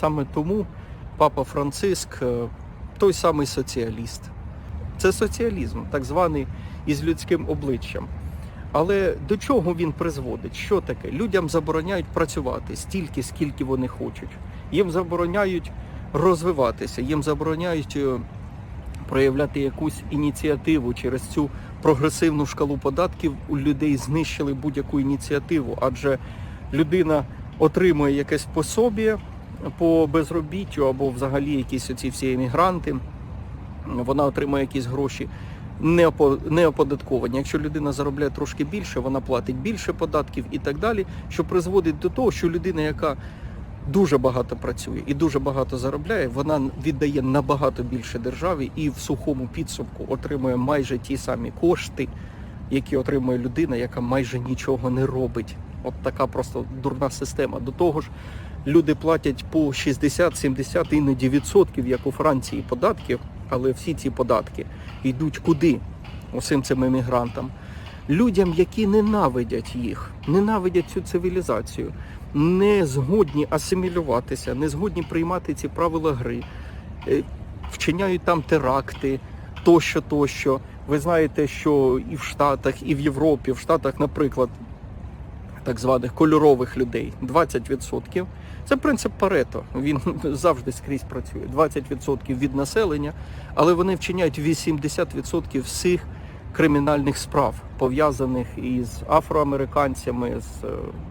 саме тому папа Франциск е, той самий соціаліст. Це соціалізм, так званий із людським обличчям. Але до чого він призводить? Що таке? Людям забороняють працювати стільки, скільки вони хочуть. Їм забороняють розвиватися, їм забороняють е, проявляти якусь ініціативу через цю прогресивну шкалу податків. У людей знищили будь-яку ініціативу, адже людина отримує якесь пособі по безробіттю або взагалі якісь оці всі емігранти. Вона отримує якісь гроші не оподатковані. Якщо людина заробляє трошки більше, вона платить більше податків і так далі, що призводить до того, що людина, яка дуже багато працює і дуже багато заробляє, вона віддає набагато більше державі і в сухому підсумку отримує майже ті самі кошти, які отримує людина, яка майже нічого не робить. От така просто дурна система. До того ж, люди платять по 60-70 іноді відсотків, як у Франції, податків, але всі ці податки йдуть куди? Усім цим емігрантам. Людям, які ненавидять їх, ненавидять цю цивілізацію, не згодні асимілюватися, не згодні приймати ці правила гри, е, вчиняють там теракти, тощо, тощо. Ви знаєте, що і в Штатах, і в Європі, в Штатах, наприклад, так званих кольорових людей 20%. Це принцип Парето. Він завжди скрізь працює. 20% від населення, але вони вчиняють 80% всіх кримінальних справ, пов'язаних із афроамериканцями, з е,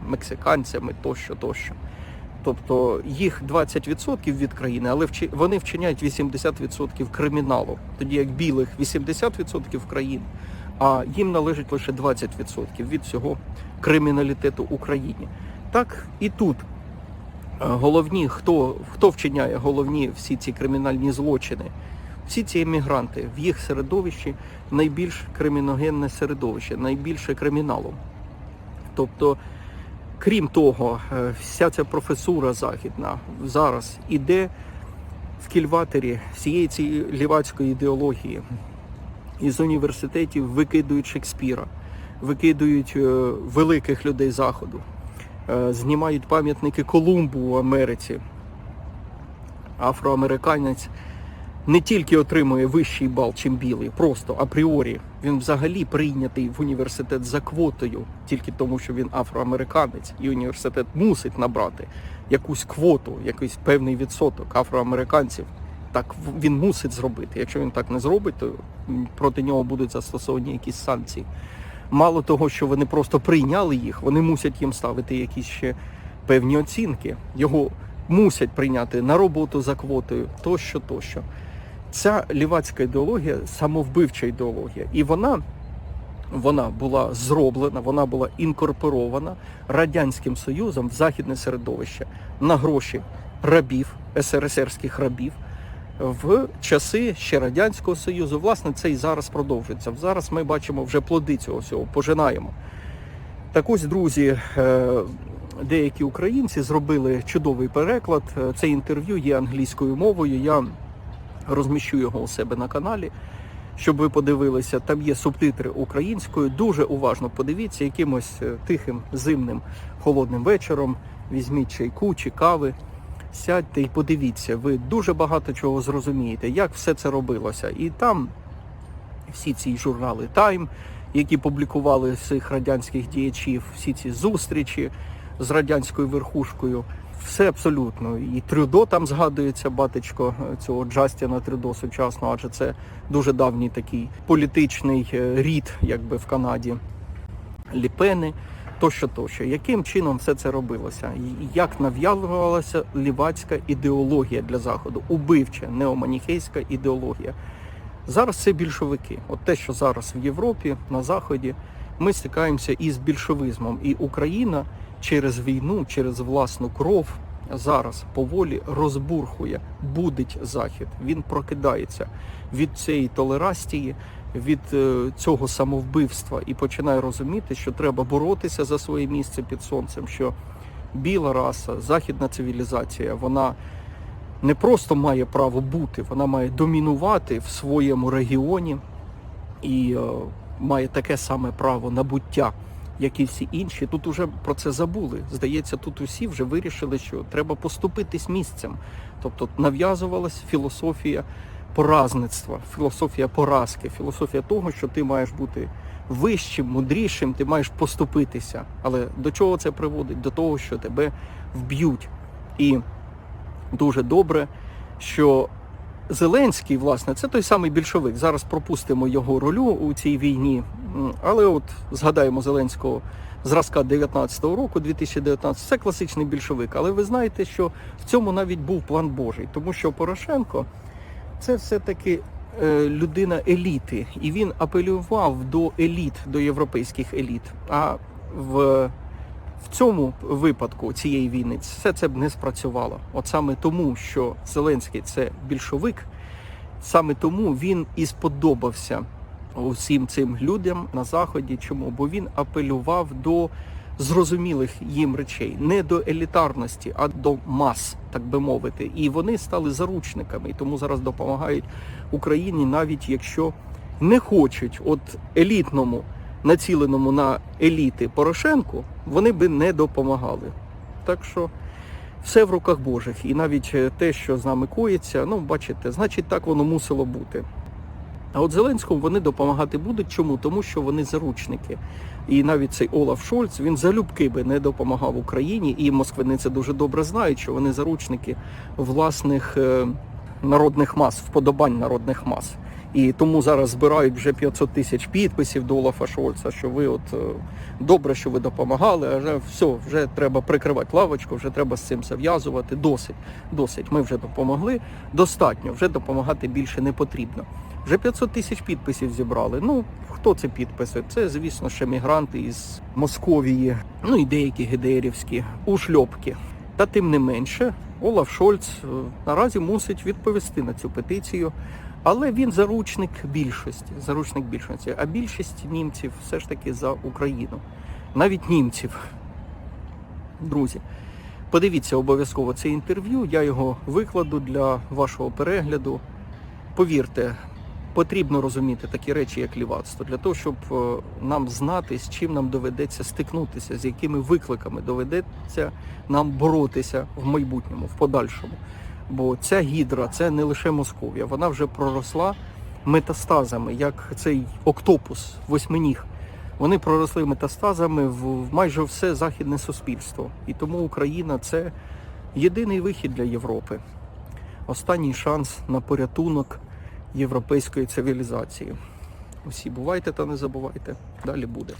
мексиканцями тощо, тощо. Тобто їх 20% від країни, але вони вчиняють 80% криміналу, тоді як білих 80% країн, а їм належить лише 20% від всього криміналітету в Україні. Так і тут Е, головні, хто, хто вчиняє головні всі ці кримінальні злочини, всі ці емігранти в їх середовищі найбільш криміногенне середовище, найбільше криміналу. Тобто, крім того, е, вся ця професура західна зараз іде в кільватері всієї цієї лівацької ідеології. Із університетів викидують Шекспіра, викидують е, великих людей заходу, е, знімають пам'ятники Колумбу в Америці. Афроамериканець не тільки отримує вищий бал, чим білий, просто апріорі. Він взагалі прийнятий в університет за квотою, тільки тому, що він афроамериканець, і університет мусить набрати якусь квоту, якийсь певний відсоток афроамериканців. Так він мусить зробити. Якщо він так не зробить, то проти нього будуть застосовані якісь санкції. Мало того, що вони просто прийняли їх, вони мусять їм ставити якісь ще певні оцінки. Його мусять прийняти на роботу за квотою, тощо, тощо. Ця лівацька ідеологія самовбивча ідеологія, і вона, вона була зроблена, вона була інкорпорована Радянським Союзом в західне середовище на гроші рабів, СРСРських рабів в часи ще Радянського Союзу. Власне, це і зараз продовжується. Зараз ми бачимо вже плоди цього всього, пожинаємо. Так ось, друзі, е, деякі українці зробили чудовий переклад. Е, Це інтерв'ю є англійською мовою. Я розміщу його у себе на каналі, щоб ви подивилися. Там є субтитри українською. Дуже уважно подивіться, якимось е, тихим, зимним, холодним вечором. Візьміть чайку чи кави. Сядьте і подивіться, ви дуже багато чого зрозумієте, як все це робилося. І там всі ці журнали Time, які публікували всіх радянських діячів, всі ці зустрічі з радянською верхушкою, все абсолютно. І Трюдо там згадується, батечко цього Джастіна Трюдо сучасного, адже це дуже давній такий політичний е, рід, якби в Канаді. Ліпени, тощо, тощо. Яким чином все це робилося? Як нав'язувалася лівацька ідеологія для Заходу? Убивча, неоманіхейська ідеологія. Зараз це більшовики. От те, що зараз в Європі, на Заході, ми стикаємося із більшовизмом. І Україна через війну, через власну кров зараз поволі розбурхує, будить Захід. Він прокидається від цієї толерастії, від е, цього самовбивства і починає розуміти, що треба боротися за своє місце під сонцем. що біла раса, західна цивілізація, вона не просто має право бути, вона має домінувати в своєму регіоні і е, має таке саме право на буття як і всі інші, тут уже про це забули. Здається, тут усі вже вирішили, що треба поступитись місцем. Тобто нав'язувалась філософія поразництва, філософія поразки, філософія того, що ти маєш бути вищим, мудрішим, ти маєш поступитися. Але до чого це приводить? До того, що тебе вб'ють. І дуже добре, що Зеленський, власне, це той самий більшовик. Зараз пропустимо його ролю у цій війні. Але от згадаємо Зеленського зразка 19-го року, 2019, це класичний більшовик. Але ви знаєте, що в цьому навіть був план Божий, тому що Порошенко це все-таки е, людина еліти, і він апелював до еліт, до європейських еліт. А в в цьому випадку цієї війни все це б не спрацювало. От саме тому, що Зеленський це більшовик, саме тому він і сподобався усім цим людям на заході. Чому? Бо він апелював до зрозумілих їм речей, не до елітарності, а до мас, так би мовити. І вони стали заручниками, і тому зараз допомагають Україні, навіть якщо не хочуть, от елітному націленому на еліти Порошенку, вони би не допомагали. Так що все в руках Божих. І навіть е, те, що з нами коїться, ну бачите, значить так воно мусило бути. А от Зеленському вони допомагати будуть. Чому? Тому що вони заручники. І навіть цей Олаф Шольц він залюбки би не допомагав Україні, і москвини це дуже добре знають, що вони заручники власних е, народних мас, вподобань народних мас. І тому зараз збирають вже 500 тисяч підписів до Олафа Шольца, що ви от е, добре, що ви допомагали, а вже все, вже треба прикривати лавочку, вже треба з цим зав'язувати. Досить, досить. Ми вже допомогли. Достатньо, вже допомагати більше не потрібно. Вже 500 тисяч підписів зібрали. Ну, хто це підписи? Це, звісно, ще мігранти із Московії, ну і деякі гедеїрівські ушльопки. Та тим не менше, Олаф Шольц е, наразі мусить відповісти на цю петицію. Але він заручник більшості, заручник більшості. А більшість німців все ж таки за Україну. Навіть німців. Друзі, подивіться обов'язково це інтерв'ю. Я його викладу для вашого перегляду. Повірте, потрібно розуміти такі речі, як лівацтво, для того, щоб е, нам знати, з чим нам доведеться стикнутися, з якими викликами доведеться нам боротися в майбутньому, в подальшому. Бо ця гідра це не лише Московія, вона вже проросла метастазами, як цей октопус, восьминіг. Вони проросли метастазами в в майже все західне суспільство. І тому Україна це єдиний вихід для Європи. Останній шанс на порятунок європейської цивілізації. Усі бувайте та не забувайте. Далі буде.